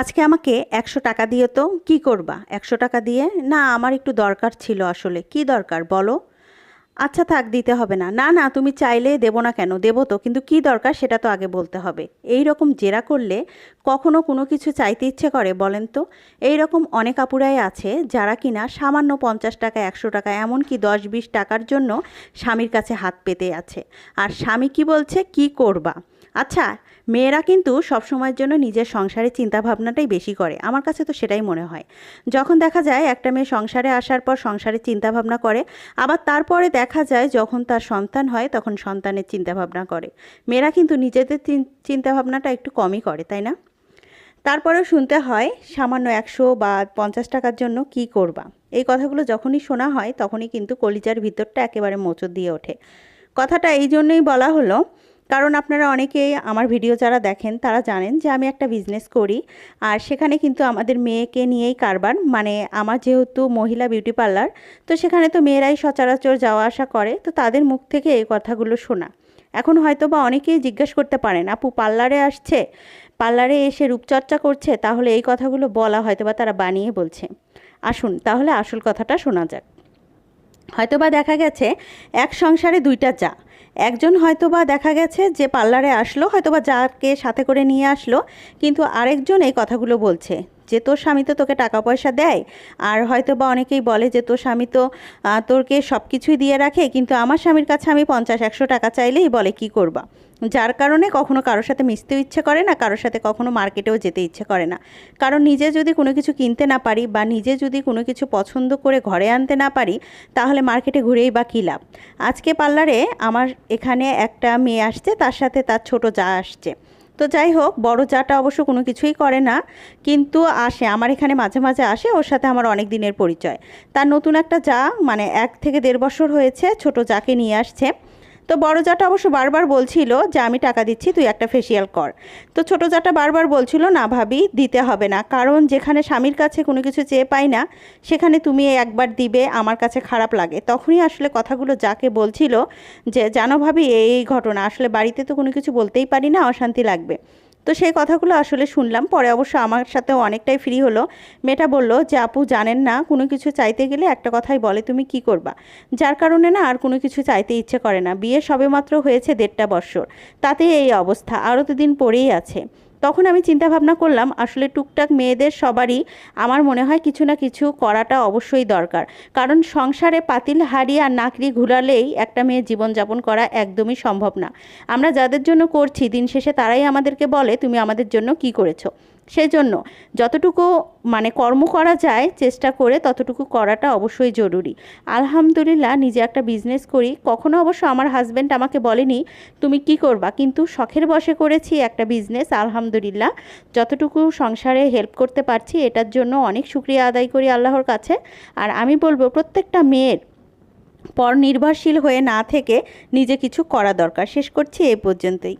আজকে আমাকে একশো টাকা দিও তো, কি করবা? একশো টাকা দিয়ে? না, আমার একটু দরকার ছিল আসলে। কি দরকার বলো? আচ্ছা থাক, দিতে হবে না। না না, তুমি চাইলে দেবো না কেন? দেবো তো, কিন্তু কি দরকার সেটা তো আগে বলতে হবে। এই রকম জেরা করলে কখনো কোনো কিছু চাইতে ইচ্ছে করে, বলেন তো? এই রকম অনেক আপুরাই আছে যারা কিনা সামান্য পঞ্চাশ টাকা, একশো টাকা, এমনকি দশ, বিশ টাকার জন্য স্বামীর কাছে হাত পেতে আছে। আর স্বামী কি বলছে? কি করবা? আচ্ছা মেয়েরা কিন্তু সবসময়ের জন্য নিজের সংসারের চিন্তাভাবনাটাই বেশি করে। আমার কাছে তো সেটাই মনে হয়। যখন দেখা যায় একটা মেয়ে সংসারে আসার পর সংসারের চিন্তাভাবনা করে, আবার তারপরে দেখা যায় যখন তার সন্তান হয় তখন সন্তানের চিন্তাভাবনা করে। মেয়েরা কিন্তু নিজেদের চিন- চিন্তাভাবনাটা একটু কমই করে, তাই না? তারপরেও শুনতে হয়, সামান্য একশো বা পঞ্চাশ টাকার জন্য কি করবা? এই কথাগুলো যখনই শোনা হয় তখনই কিন্তু কলিজার ভিতরটা একেবারে মোচড় দিয়ে ওঠে। কথাটা এই জন্যই বলা হলো কারণ আপনারা অনেকেই আমার ভিডিও যারা দেখেন, তারা জানেন যে আমি একটা বিজনেস করি। আর সেখানে কিন্তু আমাদের মেয়েকে নিয়েই কারবার। মানে আমার যেহেতু মহিলা বিউটি পার্লার তো সেখানে তো মেয়েরাই সচরাচর যাওয়া আসা করে। তো তাদের মুখ থেকে এই কথাগুলো শোনা। এখন হয়তো বা অনেকেই জিজ্ঞেস করতে পারেন, আপু পার্লারে আসছে? পার্লারে এসে রূপচর্চা করছে? তাহলে এই কথাগুলো বলা হয়তো বা তারা বানিয়ে বলছে। আসুন, তাহলে আসল কথাটা শোনা যাক। হয়তোবা দেখা গেছে, এক সংসারে দুইটা যা। একজন হয়তোবা দেখা গেছে যে পার্লারে আসলো, হয়তোবা যাকে সাথে করে নিয়ে আসলো, কিন্তু আরেকজন এই কথাগুলো বলছে। যে তোর স্বামী তো তোকে টাকা পয়সা দেয়, আর হয়তো বা অনেকেই বলে যে তোর স্বামী তো তোরকে সব কিছুই দিয়ে রাখে, কিন্তু আমার স্বামীর কাছে আমি পঞ্চাশ, একশো টাকা চাইলেই বলে কি করবা? যার কারণে কখনো কারোর সাথে মিশতেও ইচ্ছে করে না, কারোর সাথে কখনো মার্কেটেও যেতে ইচ্ছে করে না। কারণ নিজে যদি কোনো কিছু কিনতে না পারি বা নিজে যদি কোনো কিছু পছন্দ করে ঘরে আনতে না পারি, তাহলে মার্কেটে ঘুরেই বা কী লাভ? আজকে পার্লারে আমার এখানে একটা মেয়ে আসছে, তার সাথে তার ছোট যা আসছে। তো যাই হোক, বড় চাটা অবশ্য কোনো কিছুই করে না। কিন্তু আসে, আমার এখানে মাঝে মাঝে আসে, ওর সাথে আমার অনেক দিনের পরিচয়। তার নতুন একটা যা মানে এক থেকে দেড় বছর হয়েছে, ছোট যাকে নিয়ে আসছে। তো বড় জাটা অবশ্য বারবার বলছিল যে, আমি টাকা দিচ্ছি, তুই একটা ফেসিয়াল কর। তো ছোট জাটা বারবার বলছিল, না ভাবি, দিতে হবে না। কারণ যেখানে স্বামীর কাছে কোনো কিছু চেয়ে পাই না, সেখানে তুমি একবার দিবে, আমার কাছে খারাপ লাগে। তখনই আসলে কথাগুলো যাকে বলছিল যে, জানো ভাবি এই ঘটনা, আসলে বাড়িতে তো কোনো কিছু বলতেই পারি না, অশান্তি লাগবে। তো সেই কথাগুলো আসলে শুনলাম। পরে অবশ্য আমার সাথে অনেকটাই ফ্রি হলো। মেয়েটা বলল যে, আপু, জানেন না, কোনো কিছু চাইতে গেলে একটা কথাই বলে, তুমি কি করবা? যার কারণে না আর কোনো কিছু চাইতে ইচ্ছে করে না। বিয়ে সবেমাত্র হয়েছে দেড়টা বৎসর। তাতে এই অবস্থা। আরও তো দিন পরেই আছে। তখন আমি চিন্তা ভাবনা করলাম, আসলে টুকটাক মেয়েদের সবারই আমার মনে হয় কিছু না কিছু করাটা অবশ্যই দরকার। কারণ সংসারে পাতিল হারিয়ে আর নাকড়ি ঘুরালেই একটা মেয়ে জীবনযাপন করা একদমই সম্ভব না। আমরা যাদের জন্য করছি, দিন শেষে তারাই আমাদেরকে বলে, তুমি আমাদের জন্য কি করেছ? সেই জন্য যতটুকু মানে কর্ম করা যায়, চেষ্টা করে ততটুকু করাটা অবশ্যই জরুরি। আলহামদুলিল্লাহ নিজে একটা বিজনেস করি। কখনো অবশ্য আমার হাজব্যান্ড আমাকে বলেনি, তুমি কি করবা? কিন্তু শখের বসে করেছি একটা বিজনেস আলহামদুলিল্লাহ। যতটুকু সংসারে হেল্প করতে পারছি, এটার জন্য অনেক শুক্রিয়া আদায় করি আল্লাহর কাছে। আর আমি বলব, প্রত্যেকটা মেয়ের পর নির্ভরশীল হয়ে না থেকে নিজে কিছু করা দরকার। শেষ করছি এই পর্যন্তই।